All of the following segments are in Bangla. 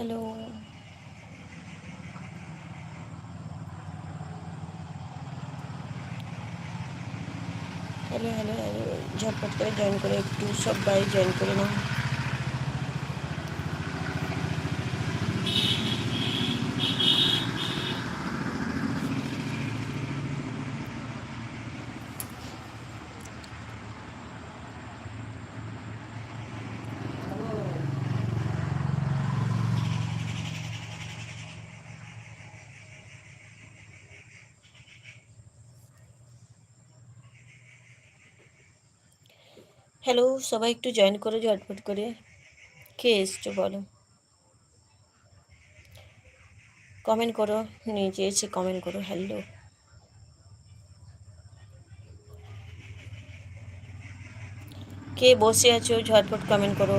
হ্যালো হ্যালো হ্যালো হ্যালো ঝটপট করে জয়েন করে একটু সবাই জয়েন করে নাও হ্যালো সবাই একটু জয়েন করো ঝটফট করে। কে এসছো বলো? কমেন্ট করো নিয়ে এসে কমেন্ট করো হ্যালো কে বসে আছো, ঝটপট কমেন্ট করো।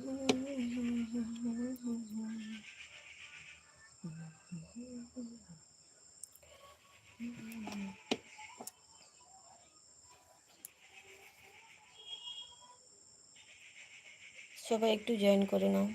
সবাই একটু জয়েন করে নাও।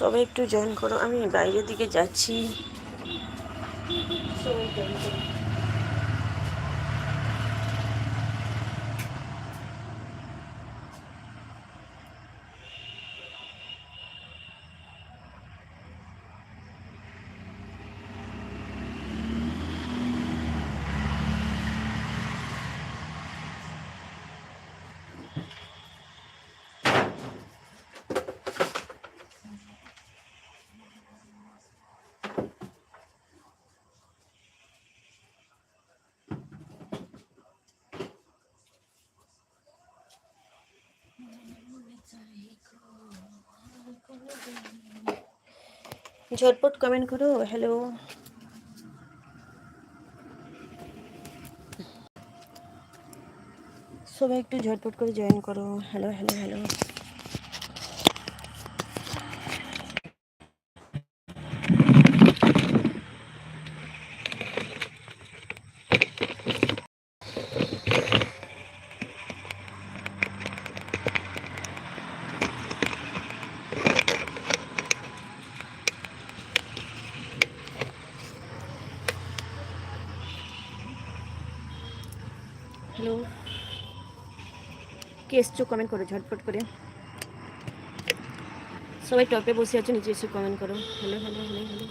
সবাই একটু জয়েন করো আমি বাইরের দিকে যাচ্ছি। সবাই জয়েন করো ঝটপট কমেন্ট করো হ্যালো সবাই একটু ঝটপট করে জয়েন করো। হ্যালো হ্যালো হ্যালো কে এসছো কমেন্ট করো, ঝটপট করে। সবাই টপে বসে আছো, নিচে এসে কমেন্ট করো। হ্যালো হ্যালো হ্যালো হ্যালো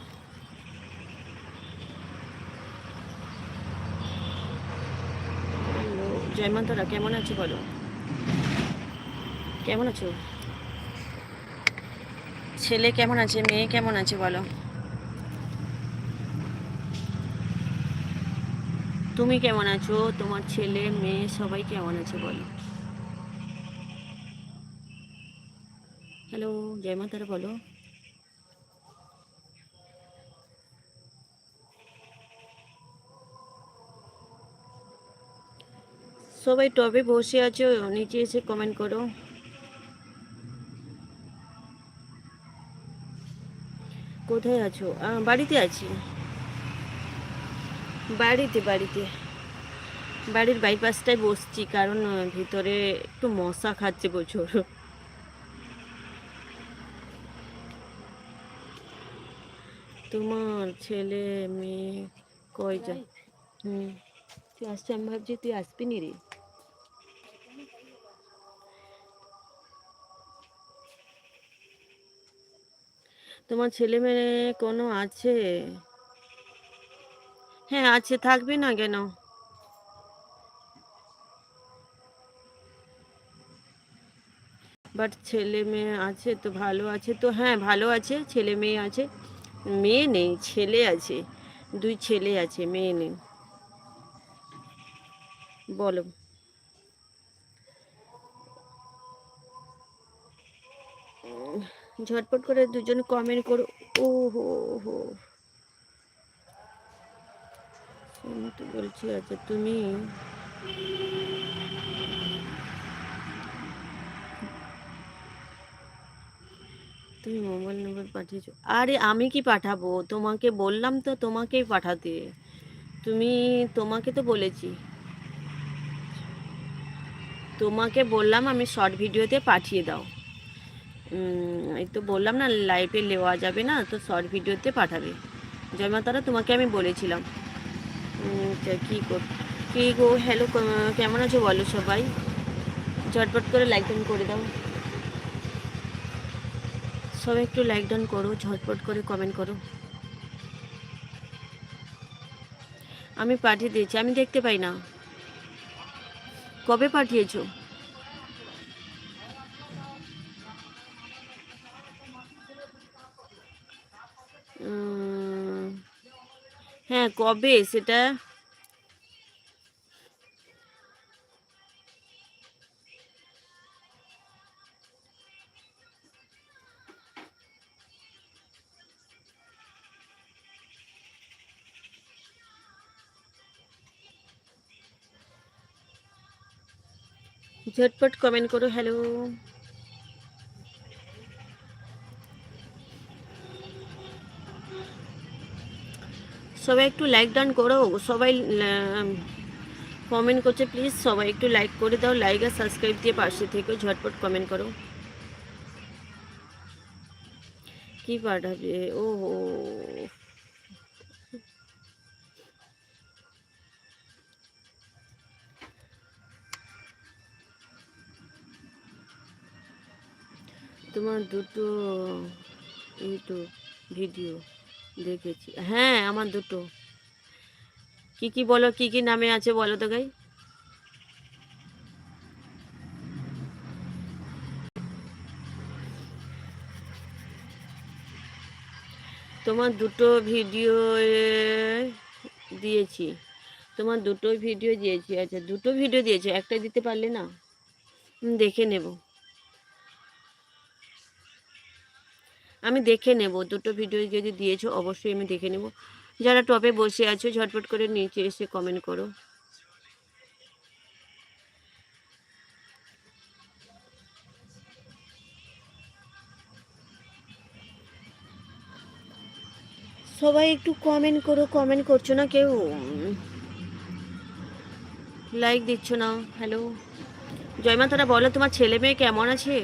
জয়মন্তরা কেমন আছো বলো? কেমন আছো? ছেলে কেমন আছে, মেয়ে কেমন আছে বলো? তুমি কেমন আছো? তোমার ছেলে, মেয়ে সবাই কেমন আছে বলো? হ্যালো জয় মাতারা বলো। সবাই টবে বসে আছো, নিচে এসে কমেন্ট করো। কোথায় আছো? বাড়িতে আছি। বাড়িতে বাড়িতে। বাড়ির বাইপাসটায় বসছি, কারণ ভিতরে একটু মশা খাচ্ছে প্রচুর। তোমার ছেলে মেয়ে কয়জন হুম। তুই আসছি আমি ভাবছি তুই আসবি নি রে। তোমার ছেলে মেয়ে কোনো আছে? হ্যাঁ আছে থাকবে না কেন? বাট ছেলে মেয়ে আছে তো ভালো আছে তো হ্যাঁ ভালো আছে ছেলে মেয়ে আছে। মেয়ে নেই, ছেলে আছে, দুই ছেলে আছে, মেয়ে নেই। বলো। ঝটপট করে দুজন কমেন্ট করো। ও হো হো তো বলছি আচ্ছা তুমি তুমি মোবাইল নম্বর পাঠিয়েছো। আরে আমি কি পাঠাবো? তোমাকে বললাম তো তোমাকেই পাঠাতে। তুমি, তোমাকে তো বলেছি। তোমাকে বললাম আমি শর্ট ভিডিওতে পাঠিয়ে দাও। এই তো বললাম না লাইভে নেওয়া যাবে না, তো শর্ট ভিডিওতে পাঠাবে। জয় মাতারা তোমাকে আমি বলেছিলাম। কি কি গো হ্যালো কেমন আছো বলো সবাই? ঝটপট করে লাইক করে দাও। সবাই একটু লাইক ডাউন করো, ঝটপট করে কমেন্ট করো। আমি পাঠিয়ে দিয়েছি, আমি দেখতে পাই না। কবে পাঠিয়েছো? হ্যাঁ কবে? সেটা ঝটপট কমেন্ট করো হ্যালো সবাই একটু লাইক ডান করো, সবাই কমেন্ট করছে প্লিজ সবাই একটু লাইক করে দাও লাইক আর সাবস্ক্রাইব দিয়ে পাশে থেকে ঝটপট কমেন্ট করো। কি পাঠাবে? ও দুটো ইউটিউব ভিডিও দেখেছি। হ্যাঁ আমার দুটো। কি কি বলো, কি কি নামে আছে বলো তো গাই? তোমার দুটো ভিডিও দিয়েছি। তোমার দুটো ভিডিও দিয়েছি। আচ্ছা দুটো ভিডিও দিয়েছি। একটা দিতে পারলে না? দেখে নেব। আমি দেখে নেব। দুটো ভিডিও যদি দিয়েছ, অবশ্যই আমি দেখে নেব। যারা টপে বসে আছো, ঝটপট করে নিচে এসে কমেন্ট করো। সবাই একটু কমেন্ট করো কমেন্ট করছ না কেউ? লাইক দিচ্ছ না হ্যালো জয়মা, তারা বলো তোমার ছেলে মেয়ে কেমন আছে?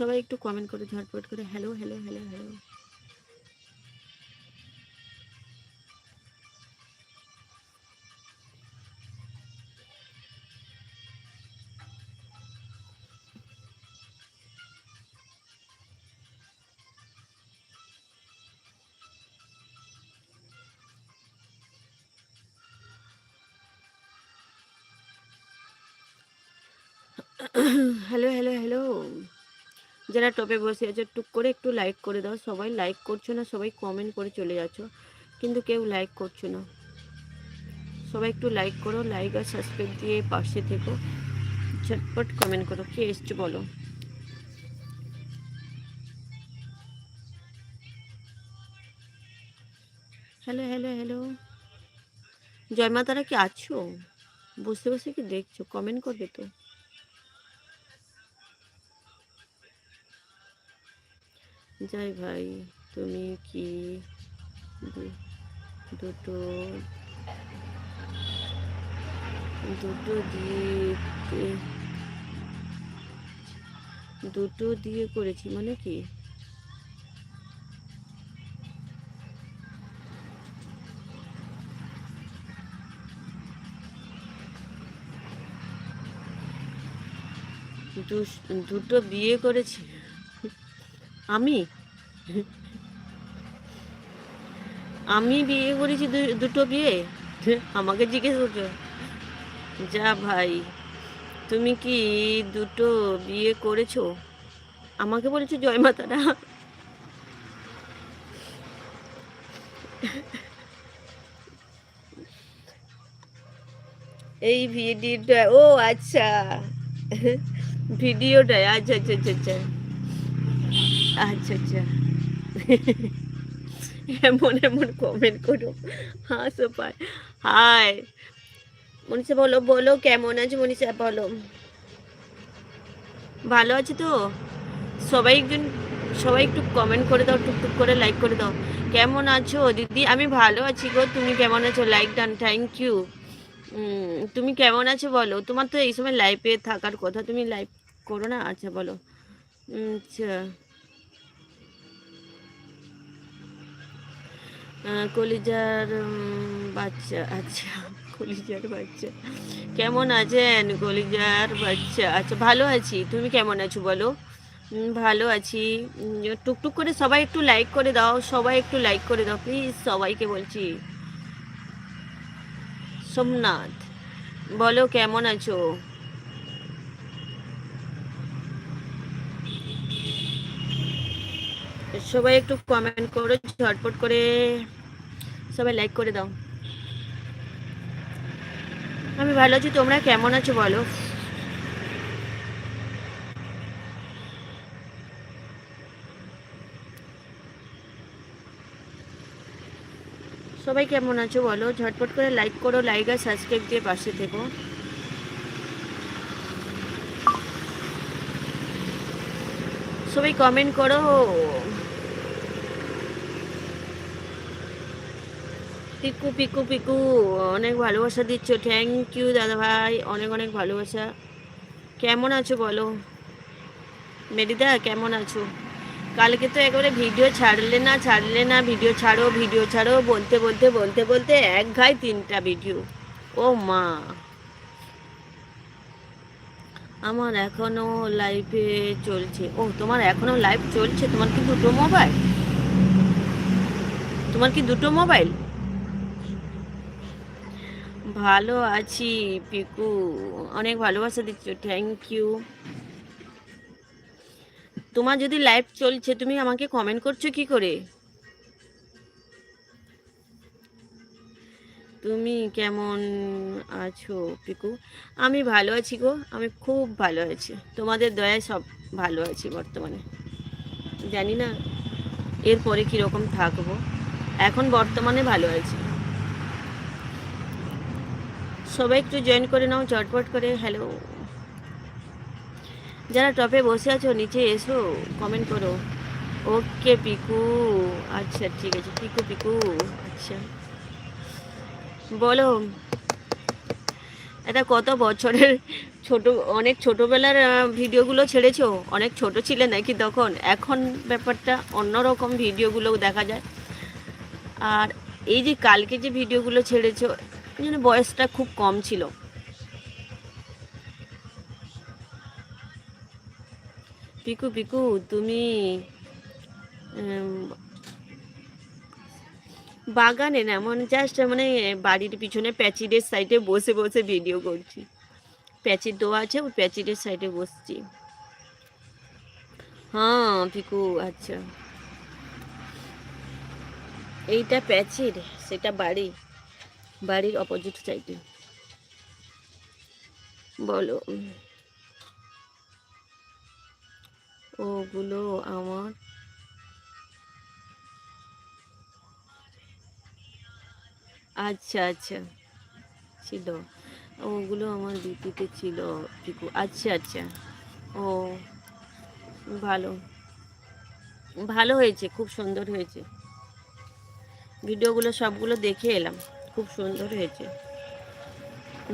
সবাই একটু কমেন্ট করে ঝটপট করে hello hello hello hello hello hello hello যারা টপে বসে আছে, টুক করে একটু লাইক করে দাও। সবাই লাইক করছ না, সবাই কমেন্ট করে চলে যাচ্ছ। কিন্তু কেউ লাইক করছ না। সবাই একটু লাইক করো লাইক আর সাবস্ক্রাইব দিয়ে পাশে থেকো। ঝটপট কমেন্ট করো, কে এসছো বলো? হ্যালো হ্যালো হ্যালো জয় মা, তারা কি আছো? বসে বসে কি দেখছ? কমেন্ট করবে তো। যাই ভাই, তুমি কি দুটো দুটো দিয়ে দুটো দিয়ে করেছি মানে কি? দুটো বিয়ে করেছি? আমি? আমি বিয়ে করেছি দুটো বিয়ে? আমাকে জিজ্ঞেস করছ? যা ভাই, তুমি কি দুটো বিয়ে করেছ? আমাকে বলেছ জয় মাতারা এই ভিডিওটা, ও আচ্ছা। ভিডিওটায় আচ্ছা আচ্ছা আচ্ছা আচ্ছা। আচ্ছা আচ্ছা। এমন এমন কমেন্ট করো। হাসো পায়। হাই। মনীষা বলো বলো কেমন আছে মনীষা? বলো। ভালো আছে তো? সবাই একজন, সবাই একটু কমেন্ট করে দাও, টুকটুক করে লাইক করে দাও। কেমন আছো দিদি? আমি ভালো আছি গো। তুমি কেমন আছো? লাইক ডান থ্যাংক ইউ তুমি কেমন আছো বলো? তোমার তো এই সময় লাইভে থাকার কথা। তুমি লাইভ করো না? আচ্ছা বলো। আচ্ছা। কলিজার বাচ্চা আচ্ছা কলিজার বাচ্চা। কেমন আছেন, কলিজার বাচ্চা? আচ্ছা ভালো আছি। তুমি কেমন আছো বলো? ভালো আছি। টুকটুক করে সবাই একটু লাইক করে দাও, সবাই একটু লাইক করে দাও প্লিজ সবাইকে বলছি। সোমনাথ, বলো কেমন আছো? সবাই একটু কমেন্ট করো, ঝটপট করে সবাই লাইক করে দাও। আমি ভালো আছি, তোমরা কেমন আছো বলো? সবাই কেমন আছো বলো? ঝটপট করে লাইক করো লাইক আর সাবস্ক্রাইব দিয়ে পাশে থেকো। সবাই কমেন্ট করো। পিকু পিকু পিকু অনেক ভালোবাসা দিচ্ছ। থ্যাংক ইউ দাদা ভাই অনেক অনেক ভালোবাসা। কেমন আছো বলো? মেরিদা কেমন আছো? কালকে তো একেবারে ভিডিও ছাড়লে না ছাড়লে না। ভিডিও ছাড়ো ভিডিও ছাড়ো। বলতে বলতে বলতে বলতে এক ঘাই তিনটা ভিডিও ও মা। আমার এখনও লাইভে চলছে। ও, তোমার এখনও লাইভ চলছে? তোমার কি দুটো মোবাইল তোমার কি দুটো মোবাইল ভালো আছি, পিকু। অনেক ভালোবাসা দিচ্ছ থ্যাংক ইউ তোমার যদি লাইভ চলছে, তুমি আমাকে কমেন্ট করছ কি করে? তুমি কেমন আছো, পিকু? আমি ভালো আছি গো, আমি খুব ভালো আছি। তোমাদের দয়ায় সব ভালো আছি বর্তমানে। জানি না, এরপরে কীরকম থাকব। এখন বর্তমানে ভালো আছি। সবাই একটু জয়েন করে নাও, চটপট করে হ্যালো যারা টপে বসে আছো, নিচে এসো কমেন্ট করো। ওকে পিকু। আচ্ছা ঠিক আছে, পিকু পিকু। আচ্ছা। বলো। এটা কত বছরের ছোট, অনেক ছোটবেলার ভিডিওগুলো ছেড়েছো? অনেক ছোট ছিলে নাকি তখন? এখন ব্যাপারটা অন্যরকম ভিডিওগুলো দেখা যায়। আর এই যে কালকে যে ভিডিওগুলো ছেড়েছো যেন বয়সটা খুব কম ছিল। পিকু পিকু, তুমি বাগানে না মানে জাস্ট মানে বাড়ির পিছনে প্যাচিডের সাইডে বসে বসে ভিডিও করছি। প্যাচির দোয়া আছে, ওই প্যাচিডের সাইডে বসছি। হ্যাঁ পিকু আচ্ছা। এইটা প্যাচির, সেটা বাড়ি বাড়ির অপোজিট সাইডে। বলো। ওগুলো আমার আচ্ছা আচ্ছা। ছিল। ওগুলো আমার বিপিতে ছিল, পিকু। আচ্ছা আচ্ছা। ও, ভালো। ভালো হয়েছে, খুব সুন্দর হয়েছে। ভিডিওগুলো সবগুলো দেখে এলাম। খুব সুন্দর হয়েছে।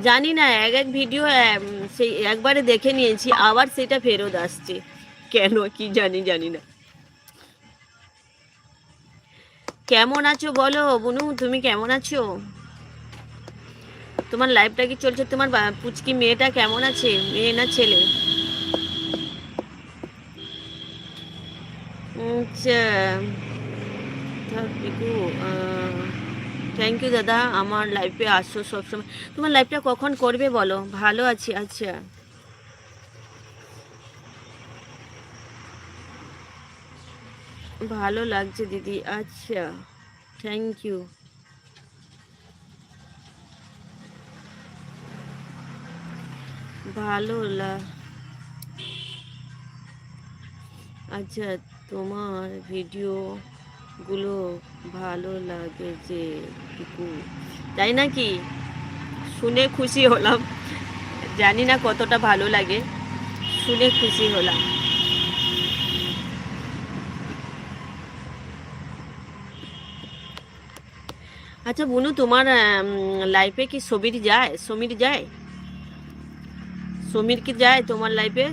জানি না, এক এক ভিডিও সেই একবারে দেখে নিয়েছি, আবার সেটা ফেরত আসছে। কেন কি জানি জানি না। কেমন আছো বলো, বুনু, তুমি কেমন আছো? তোমার লাইফটা কি চলছে? তোমার পুচকি মেয়েটা কেমন আছে? মেয়ে না ছেলে? আচ্ছা থ্যাংক ইউ দাদা। আমার লাইফে আসো সবসময়। তোমার লাইফটা কখন করবে বলো? ভালো আছি আচ্ছা। ভালো লাগছে, দিদি। আচ্ছা। থ্যাংক ইউ ভালো আচ্ছা তোমার ভিডিওগুলো ভালো লাগে যে টুকু। তাই নাকি? শুনে খুশি হলাম। জানি না কতটা ভালো লাগে। শুনে খুশি হলাম। আচ্ছা বুনু, তোমার লাইফে কি সমীর যায়? সমীর যায়? সমীর কি যায় তোমার লাইফে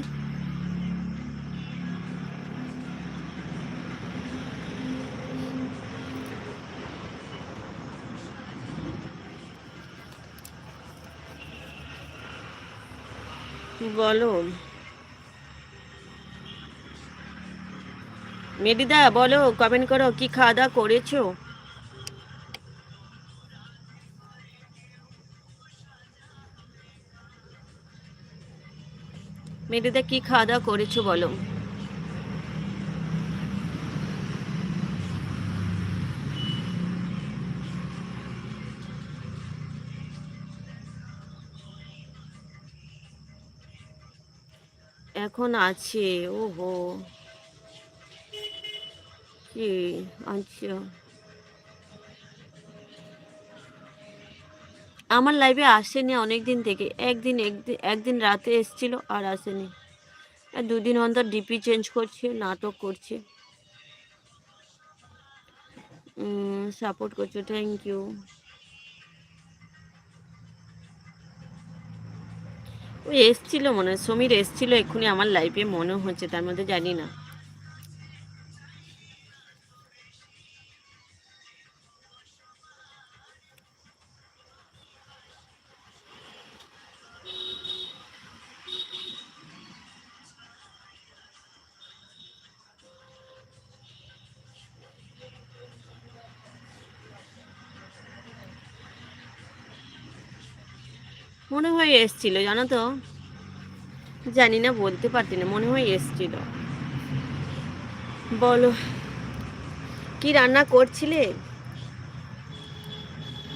বলো? মেডিদা, বলো কমেন্ট করো, কি খাওয়া দাওয়া করেছ? মেডিদা, কি খাওয়া দাওয়া করেছ বলো? এখন আছে? ও হো কি? আচ্ছা। আমার লাইভে আসেনি অনেক দিন থেকে। একদিন একদিন একদিন রাতে এসছিল আর আসেনি। দুদিন অন্তর ডিপি চেঞ্জ করছে, নাটক করছে। সাপোর্ট করছ থ্যাংক ইউ এসছিল মনে হয় সমীর এসছিল এক্ষুনি আমার লাইফে মনে হচ্ছে তার মধ্যে জানি না। হয় এসছিল, জানো তো? জানি না, বলতে পারতি না, মনে হয় এসছিল। বলো, কি রান্না করছিলে?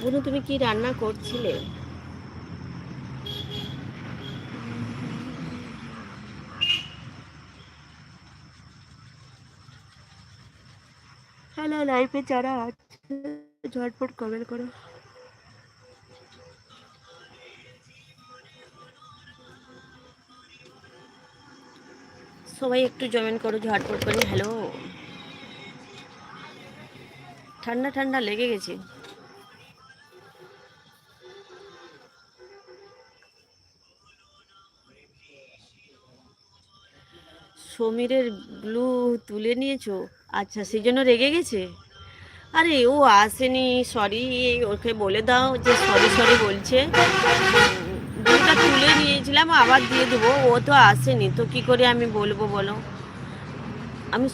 বলুন তুমি কি রান্না করছিলে? হ্যালো লাইফে যারা আছে, ঝটপট কমেন্ট করো। সবাই একটু জয়েন করো, ঝটপট করে। হ্যালো ঠান্ডা ঠান্ডা লেগে গেছে। সমীরের ব্লু তুলে নিয়েছো? আচ্ছা সেই জন্য রেগে গেছে? আরে, ও আসেনি সরি ওকে বলে দাও যে সরি সরি বলছে। ব্লুটা তুলে নিয়েছিলাম, আবার দিয়ে দেবো। ও তো আসেনি, তো কি করে আমি বলব বলো? আমি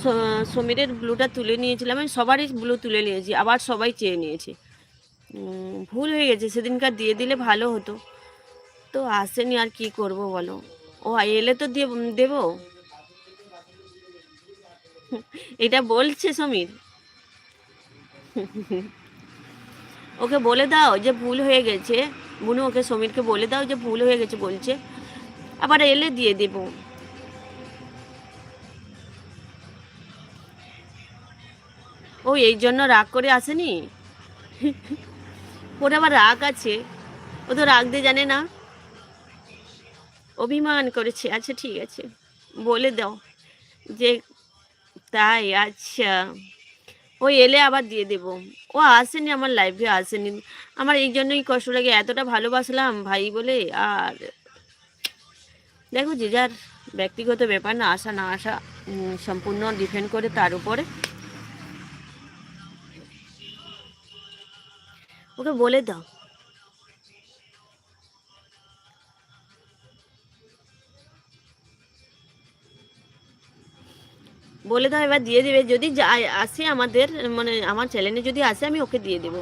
সমীরের ব্লুটা তুলে নিয়েছিলাম, আমি সবারই ব্লু তুলে নিয়েছি, আবার সবাই চেয়ে নিয়েছে। ভুল হয়ে গেছে, সেদিনকার দিয়ে দিলে ভালো হতো। তো আসেনি আর কি করব বলো? ও, এলে তো দিয়ে দেবো? এটা বলছে সমীর? ওকে বলে দাও যে ভুল হয়ে গেছে। বুনু ওকে সমীরকে বলে দাও যে ভুল হয়ে গেছে বলছে। আবার এলে দিয়ে দেব। ও, এই জন্য রাগ করে আসেনি? ওর আবার রাগ আছে। ও তো রাগ দিয়ে জানে না। অভিমান করেছে। আচ্ছা ঠিক আছে। বলে দাও যে, তাই আচ্ছা। ও এলে আবার দিয়ে দেব। ও আসেনি আমার লাইফে আসেনি। আমার এই জন্যই কষ্ট লাগে, এতটা ভালোবাসলাম ভাই বলে, আর দেখো যে যার ব্যক্তিগত ব্যাপার না আসা না আসা সম্পূর্ণ ডিফেন্ড করে তার উপরে। ওকে বলে দাও। বলে দাও, এবার দিয়ে দেবে। যদি আসে আমাদের মানে আমার চ্যানেলে যদি আসে, আমি ওকে দিয়ে দেবো।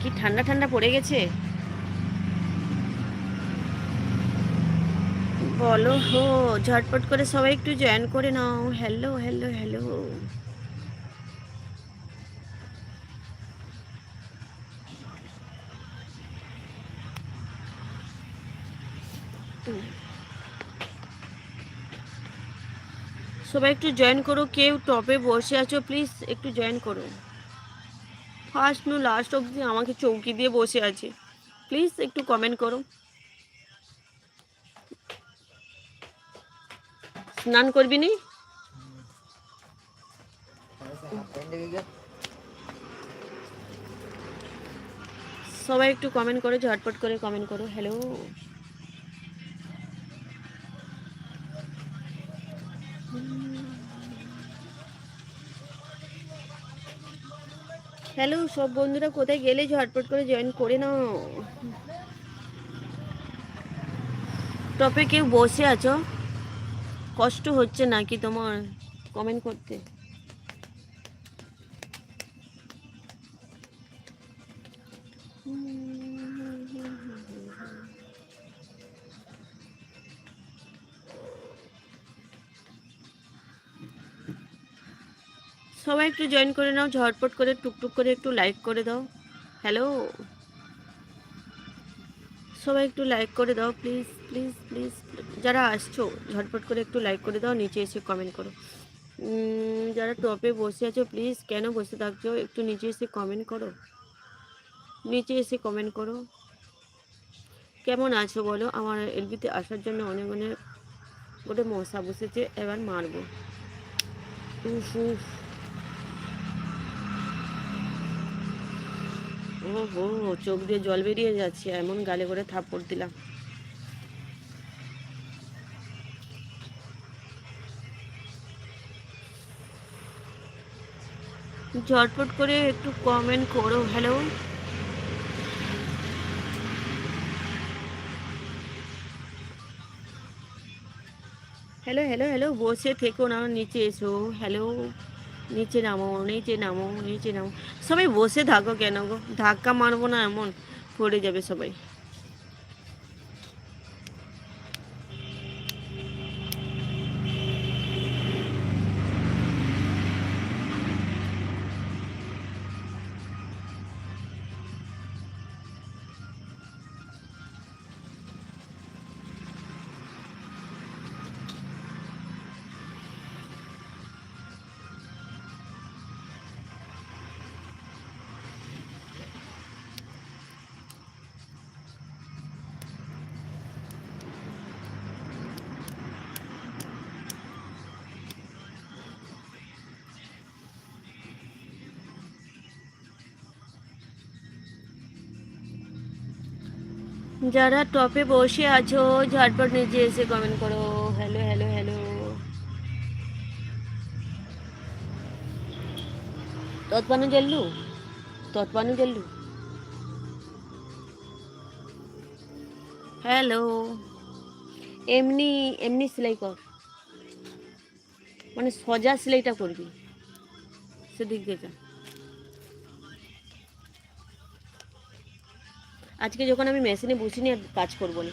কি ঠান্ডা ঠান্ডা পড়ে গেছে? বলো, হো, ঝটপট করে সবাই একটু জয়েন করে নাও। হ্যালো হ্যালো হ্যালো সবাই একটু জয়েন করো, কেউ টপে বসে আছো প্লিজ একটু জয়েন করো। ফার্স্ট নু লাস্ট অবধি আমাকে চৌকি দিয়ে বসে আছে। প্লিজ একটু কমেন্ট করো। স্নান করবি নি? সবাই একটু কমেন্ট করো, ঝটপট করে কমেন্ট করো। হ্যালো হ্যালো, সব বন্ধুরা কোথায় গেলে? ঝটপট করে জয়েন করে নাও। টপে কেউ বসে আছো? কষ্ট হচ্ছে নাকি তোমার? কমেন্ট করতে। একটু জয়েন করে নাও, ঝটপট করে, টুকটুক করে একটু লাইক করে দাও। হ্যালো সবাই একটু লাইক করে দাও প্লিজ প্লিজ প্লিজ যারা আসছো, ঝটপট করে একটু লাইক করে দাও, নিচে এসে কমেন্ট করো। যারা টপে বসে আছো প্লিজ কেন বসে থাকছো? একটু নিচে এসে কমেন্ট করো। নিচে এসে কমেন্ট করো। কেমন আছো বলো? আমার এলবিতে আসার জন্য অনেক অনেক, গোটে মশা বসেছে, এবার মারবো। উফ উফ। ও হো চোখ দিয়ে জল বেরিয়ে যাচ্ছে, এমন গালে করে থাপ্পড় দিলাম। ঝটপট করে একটু কমেন্ট করো হ্যালো হ্যালো হ্যালো হ্যালো বসে থেকো না, নিচে এসো হ্যালো নিচে নামো নিচে নামো নিচে নামো। সবাই বসে থাকো কেন গো? ধাক্কা মারবো না এমন? পড়ে যাবে সবাই। যারা টপে বসে আছো, ঝটপট নিচে এসে কমেন্ট করো। হ্যালো হ্যালো হ্যালো তৎপানু জল্লু? তৎপানু জল্লু? হ্যালো এমনি এমনি সেলাই কর। মানে সজা সেলাইটা করবি। সেদিক থেকে আজকে যখন আমি মেশিনে বসিনি আর কাজ করব না।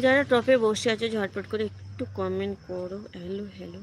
যারা টপে বসে আছে ঝটপট করে একটু কমেন্ট করো। হ্যালো হ্যালো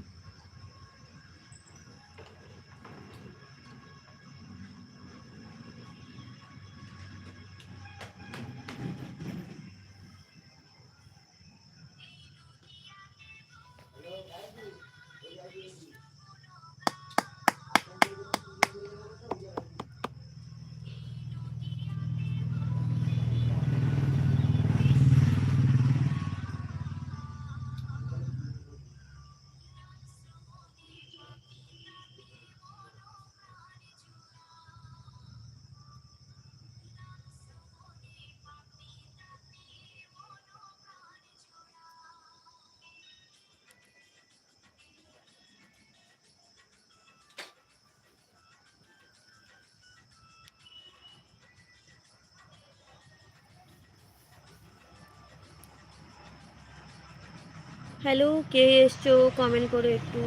হ্যালো, কে এসছো? কমেন্ট করো একটু।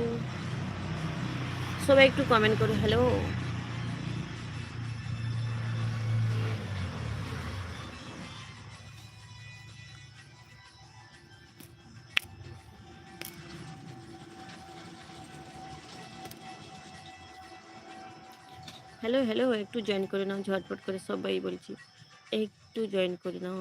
সবাই একটু কমেন্ট করো, হ্যালো। হ্যালো হ্যালো, একটু জয়েন করে নাও, ঝটপট করে সবাই বলছি, একটু জয়েন করে নাও।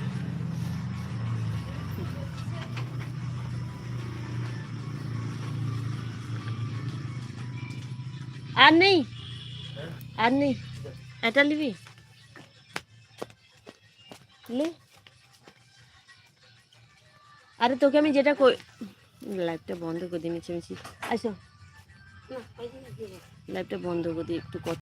আর নেই? আর নেই? এটা নিবি? আরে তোকে আমি যেটা কই লাইভটা বন্ধ করে দিয়েছি আমি আসো। লাইভটা বন্ধ করে দিই একটু কথা